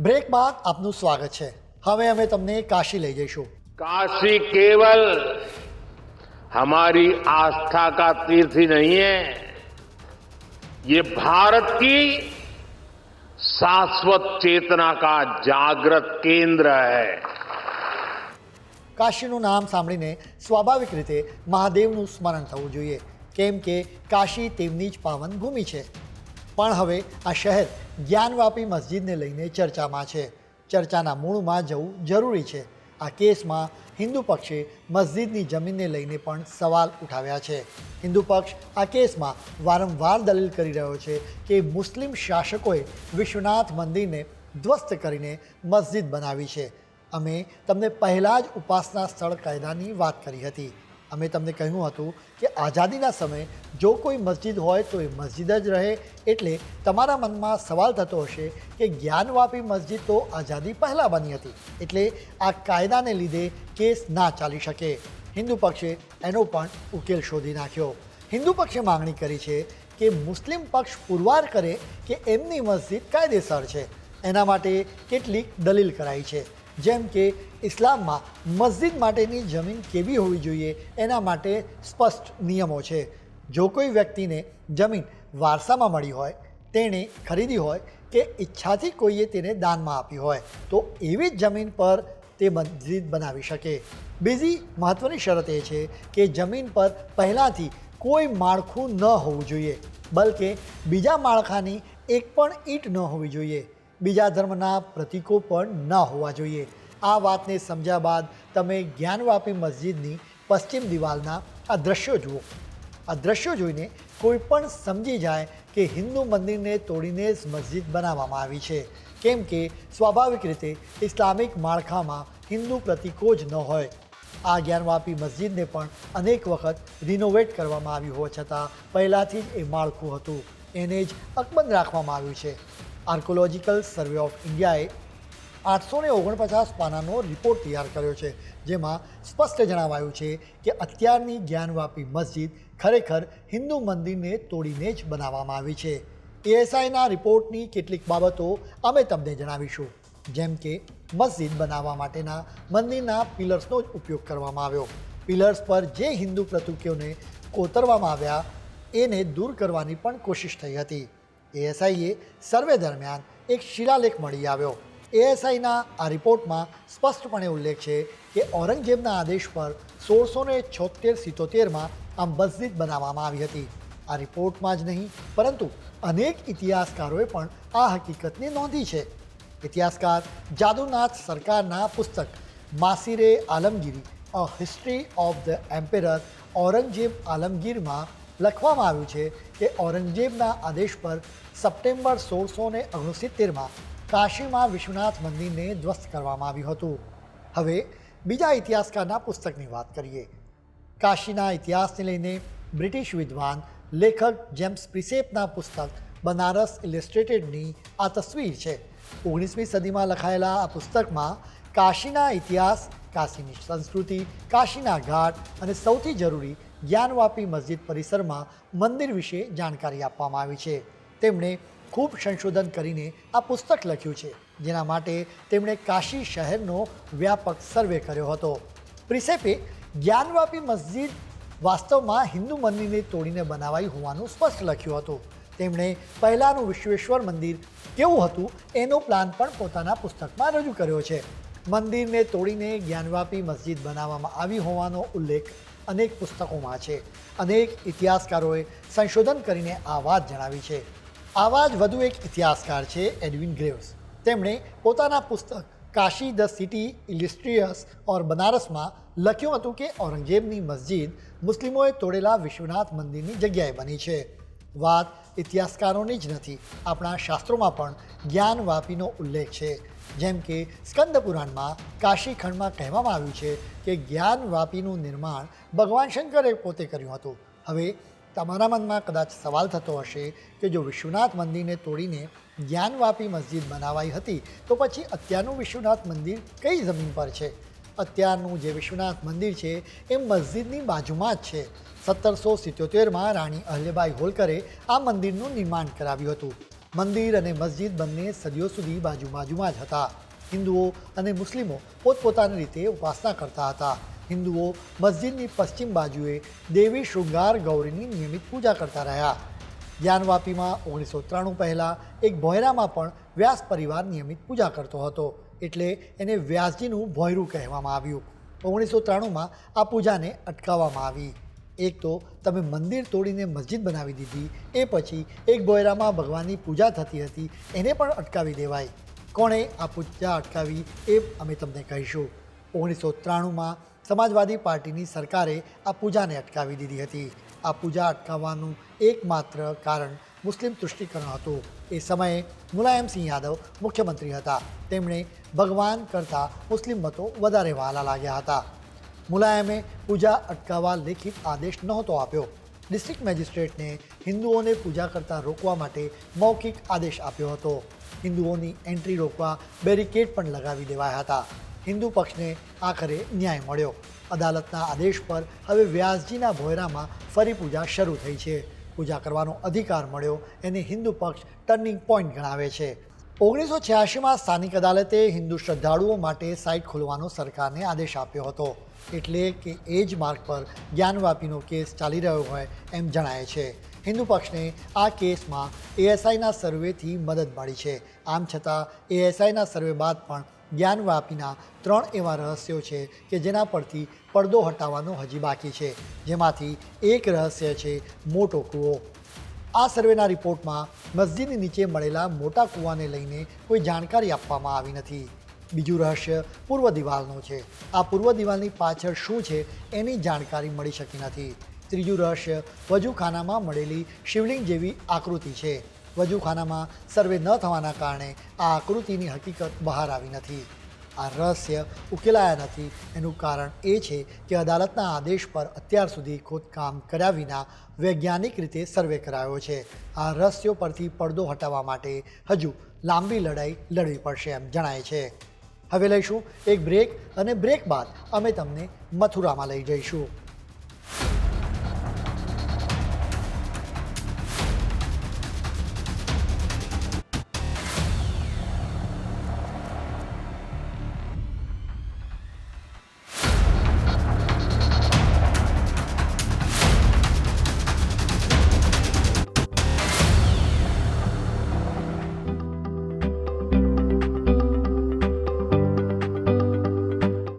Break બાદ આપનું સ્વાગત છે હવે અમે તમને કાશી લઈ જઈશું काशी केवल हमारी आस्था का तीर्थ ही नहीं है ये भारत की शाश्वत चेतना का जागृत केंद्र है કાશીનું નામ સાંભળીને સ્વાભાવિક રીતે મહાદેવનું સ્મરણ થવું જોઈએ કેમ કે કાશી તેમની જ પાવન ભૂમિ છે પણ હવે આ શહેર જ્ઞાનવાપી મસ્જિદને લઈને ચર્ચામાં છે. ચર્ચાના મૂળમાં જવું જરૂરી છે. આ કેસમાં હિન્દુ પક્ષે મસ્જિદની જમીનને લઈને પણ સવાલ ઉઠાવ્યા છે. હિન્દુ પક્ષ આ કેસમાં વારંવાર દલીલ કરી રહ્યો છે કે મુસ્લિમ શાસકોએ વિશ્વનાથ મંદિરને ધ્વસ્ત કરીને મસ્જિદ બનાવી છે. અમે તમને પહેલાં જ ઉપાસના સ્થળ કાયદાની વાત કરી હતી. અમે તમને કહ્યું હતું કે આઝાદીના સમયે જો કોઈ મસ્જિદ હોય તો એ મસ્જિદ જ રહે. એટલે તમારા મનમાં સવાલ થતો હશે કે જ્ઞાનવાપી મસ્જિદ તો આઝાદી પહેલાં બની હતી. એટલે આ કાયદાને લીધે કેસ ના ચાલી શકે. હિન્દુ પક્ષે એનો પણ ઉકેલ શોધી નાખ્યો. હિન્દુ પક્ષે માગણી કરી છે કે મુસ્લિમ પક્ષ પુરવાર કરે કે એમની મસ્જિદ કાયદેસર છે. એના માટે કેટલીક દલીલ કરાઈ છે. જેમ કે ઇસ્લામમાં મસ્જિદ માટેની જમીન કેવી હોવી જોઈએ એના માટે સ્પષ્ટ નિયમો છે. જો કોઈ વ્યક્તિને જમીન વારસામાં મળી હોય, તેણે ખરીદી હોય કે ઈચ્છાથી કોઈએ તેને દાનમાં આપી હોય, તો એવી જ જમીન પર તે મસ્જિદ બનાવી શકે. બીજી મહત્ત્વની શરત એ છે કે જમીન પર પહેલાંથી કોઈ માળખું ન હોવું જોઈએ, બલકે બીજા માળખાની એક પણ ઈંટ ન હોવી જોઈએ. બીજા ધર્મના પ્રતીકો પણ ન હોવા જોઈએ. આ વાતને સમજ્યા બાદ તમે જ્ઞાનવાપી મસ્જિદની પશ્ચિમ દિવાલના આ દ્રશ્યો જુઓ. આ દ્રશ્યો જોઈને કોઈ પણ સમજી જાય કે હિન્દુ મંદિરને તોડીને જ મસ્જિદ બનાવવામાં આવી છે. કેમ કે સ્વાભાવિક રીતે ઇસ્લામિક માળખામાં હિન્દુ પ્રતીકો જ ન હોય. આ જ્ઞાનવાપી મસ્જિદને પણ અનેક વખત રિનોવેટ કરવામાં આવ્યું હોવા છતાં પહેલાંથી જ એ માળખું હતું. એને જ અકબંધ રાખવામાં આવ્યું છે. આર્કોલોજીકલ સર્વે ઓફ ઇન્ડિયાએ આઠસો ને ઓગણપચાસ પાનાનો રિપોર્ટ તૈયાર કર્યો છે, જેમાં સ્પષ્ટ જણાવાયું છે કે અત્યારની જ્ઞાનવાપી મસ્જિદ ખરેખર હિન્દુ મંદિરને તોડીને જ બનાવવામાં આવી છે. એએસઆઈના રિપોર્ટની કેટલીક બાબતો અમે તમને જણાવીશું, જેમ કે મસ્જિદ બનાવવા માટેના મંદિરના પિલર્સનો જ ઉપયોગ કરવામાં આવ્યો. પિલર્સ પર જે હિન્દુ પ્રતીકોને કોતરવામાં આવ્યા, એને દૂર કરવાની પણ કોશિશ થઈ હતી. એએસઆઈએ સર્વે દરમિયાન એક શિલાલેખ મળી આવ્યો. એએસઆઈના આ રિપોર્ટમાં સ્પષ્ટપણે ઉલ્લેખ છે કે ઔરંગઝેબના આદેશ પર સોળસો ને છોતેર સિત્તોતેરમાં આ મસ્જિદ બનાવવામાં આવી હતી. આ રિપોર્ટમાં જ નહીં, પરંતુ અનેક ઇતિહાસકારોએ પણ આ હકીકતને નોંધી છે. ઇતિહાસકાર જાદુનાથ સરકારના પુસ્તક Maasire Alamgiri a history of the emperor Aurangzeb આલમગીરમાં લખવામાં આવ્યું છે કે ઔરંગઝેબના આદેશ પર સપ્ટેમ્બર સોળસો ને ઓગણસિત્તેરમાં કાશીમાં વિશ્વનાથ મંદિરને ધ્વસ્ત કરવામાં આવ્યું હતું. હવે બીજા ઇતિહાસકારના પુસ્તકની વાત કરીએ. કાશીના ઇતિહાસને લઈને બ્રિટિશ વિદ્વાન લેખક જેમ્સ પ્રિસેપના પુસ્તક બનારસ ઇલિસ્ટ્રેટેડની આ તસવીર છે. ઓગણીસમી સદીમાં લખાયેલા આ પુસ્તકમાં કાશીના ઇતિહાસ, કાશીની સંસ્કૃતિ, કાશીના ઘાટ અને સૌથી જરૂરી જ્ઞાનવાપી મસ્જિદ પરિસરમાં મંદિર વિશે જાણકારી આપવામાં આવી છે. તેમણે ખૂબ સંશોધન કરીને આ પુસ્તક લખ્યું છે, જેના માટે તેમણે કાશી શહેરનો વ્યાપક સર્વે કર્યો હતો. પ્રિસેપે જ્ઞાનવાપી મસ્જિદ વાસ્તવમાં હિન્દુ મંદિરને તોડીને બનાવાઈ હોવાનું સ્પષ્ટ લખ્યું હતું. તેમણે પહેલાંનું વિશ્વેશ્વર મંદિર કેવું હતું એનો પ્લાન પણ પોતાના પુસ્તકમાં રજૂ કર્યો છે. મંદિરને તોડીને જ્ઞાનવાપી મસ્જિદ બનાવવામાં આવી હોવાનો ઉલ્લેખ અનેક પુસ્તકોમાં છે. અનેક ઇતિહાસકારોએ સંશોધન કરીને આ વાત જણાવી છે. આવા જ વધુ એક ઇતિહાસકાર છે, એડવિન ગ્રેવ્સ. તેમણે પોતાના પુસ્તક Kashi the city illustrious or બનારસમાં લખ્યું હતું કે ઔરંગઝેબની મસ્જિદ મુસ્લિમોએ તોડેલા વિશ્વનાથ મંદિરની જગ્યાએ બની છે. વાત ઇતિહાસકારોની જ નથી, આપણા શાસ્ત્રોમાં પણ જ્ઞાનવાપીનો ઉલ્લેખ છે. જેમ કે સ્કંદ પુરાણમાં કાશી ખંડમાં કહેવામાં આવ્યું છે કે જ્ઞાનવાપીનું નિર્માણ ભગવાન શંકરે પોતે કર્યું હતું. હવે તમારા મનમાં કદાચ સવાલ થતો હશે કે જો વિશ્વનાથ મંદિરને તોડીને જ્ઞાનવાપી મસ્જિદ બનાવાઈ હતી, તો પછી અત્યારનું વિશ્વનાથ મંદિર કઈ જમીન પર છે? અત્યારનું જે વિશ્વનાથ મંદિર છે એ મસ્જિદની બાજુમાં જ છે. સત્તરસો સિત્યોતેરમાં રાણી અહલ્યબાઈ હોલકરે આ મંદિરનું નિર્માણ કરાવ્યું હતું. મંદિર અને મસ્જિદ બંને સદીઓ સુધી બાજુ બાજુમાં જ હતા. હિન્દુઓ અને મુસ્લિમો પોતપોતાની રીતે ઉપાસના કરતા હતા. હિન્દુઓ મસ્જિદની પશ્ચિમ બાજુએ દેવી શૃંગાર ગૌરીની નિયમિત પૂજા કરતા રહ્યા. જ્ઞાનવાપીમાં ઓગણીસો ત્રાણું પહેલાં એક ભોયરામાં પણ વ્યાસ પરિવાર નિયમિત પૂજા કરતો હતો. એટલે એને વ્યાસજીનું ભોયરું કહેવામાં આવ્યું. ઓગણીસો ત્રાણુંમાં આ પૂજાને અટકાવવામાં આવી. એક તો તમે મંદિર તોડીને મસ્જિદ બનાવી દીધી, એ પછી એક ભોયરામાં ભગવાનની પૂજા થતી હતી, એને પણ અટકાવી દેવાય. કોણે આ પૂજા અટકાવી એ અમે તમને કહીશું. ઓગણીસો ત્રાણુંમાં સમાજવાદી પાર્ટીની સરકારે આ પૂજાને અટકાવી દીધી હતી. આ પૂજા અટકાવવાનું એકમાત્ર કારણ મુસ્લિમ તુષ્ટિકરણ હતું. એ સમયે મુલાયમસિંહ યાદવ મુખ્યમંત્રી હતા. તેમણે ભગવાન કરતાં મુસ્લિમ મતો વધારે વહાલા લાગ્યા હતા. મુલાયમે પૂજા અટકાવવા લેખિત આદેશ નહોતો આપ્યો. ડિસ્ટ્રિક્ટ મેજિસ્ટ્રેટને હિન્દુઓને પૂજા કરતા રોકવા માટે મૌખિક આદેશ આપ્યો હતો. હિન્દુઓની એન્ટ્રી રોકવા બેરિકેડ પણ લગાવી દેવાયા હતા. હિન્દુ પક્ષને આખરે ન્યાય મળ્યો. અદાલતના આદેશ પર હવે વ્યાસજીના ભોયરામાં ફરી પૂજા શરૂ થઈ છે. પૂજા કરવાનો અધિકાર મળ્યો, એને હિન્દુ પક્ષ ટર્નિંગ પોઈન્ટ ગણાવે છે. ઓગણીસો છ્યાસીમાં સ્થાનિક અદાલતે હિન્દુ શ્રદ્ધાળુઓ માટે સાઇટ ખોલવાનો સરકારને આદેશ આપ્યો હતો. એટલે કે એ જ માર્ગ પર જ્ઞાનવાપીનો કેસ ચાલી રહ્યો હોય એમ જણાય છે. હિન્દુ પક્ષને આ કેસમાં એએસઆઈના સર્વેથી મદદ મળી છે. આમ છતાં, એએસઆઈના સર્વે બાદ પણ જ્ઞાનવાપીના ત્રણ એવા રહસ્યો છે કે જેના પરથી પડદો હટાવવાનો હજી બાકી છે. જેમાંથી એક રહસ્ય છે મોટો કૂવો. આ સર્વેના રિપોર્ટમાં મસ્જિદની નીચે મળેલા મોટા કૂવાને લઈને કોઈ જાણકારી આપવામાં આવી નથી. બીજું રહસ્ય પૂર્વ દિવાલનું છે. આ પૂર્વ દિવાલની પાછળ શું છે એની જાણકારી મળી શકી નથી. ત્રીજું રહસ્ય વજુખાનામાં મળેલી શિવલિંગ જેવી આકૃતિ છે. વજૂખાનામાં સર્વે ન થવાના કારણે આ આકૃતિની હકીકત બહાર આવી નથી. આ રહસ્ય ઉકેલાયા નથી. એનું કારણ એ છે કે અદાલતના આદેશ પર અત્યાર સુધી ખોદકામ કર્યા વિના વૈજ્ઞાનિક રીતે સર્વે કરાયો છે. આ રહસ્યો પરથી પડદો હટાવવા માટે હજુ લાંબી લડાઈ લડવી પડશે એમ જણાય છે. હવે લઈશું એક બ્રેક અને બ્રેક બાદ અમે તમને મથુરામાં લઈ જઈશું.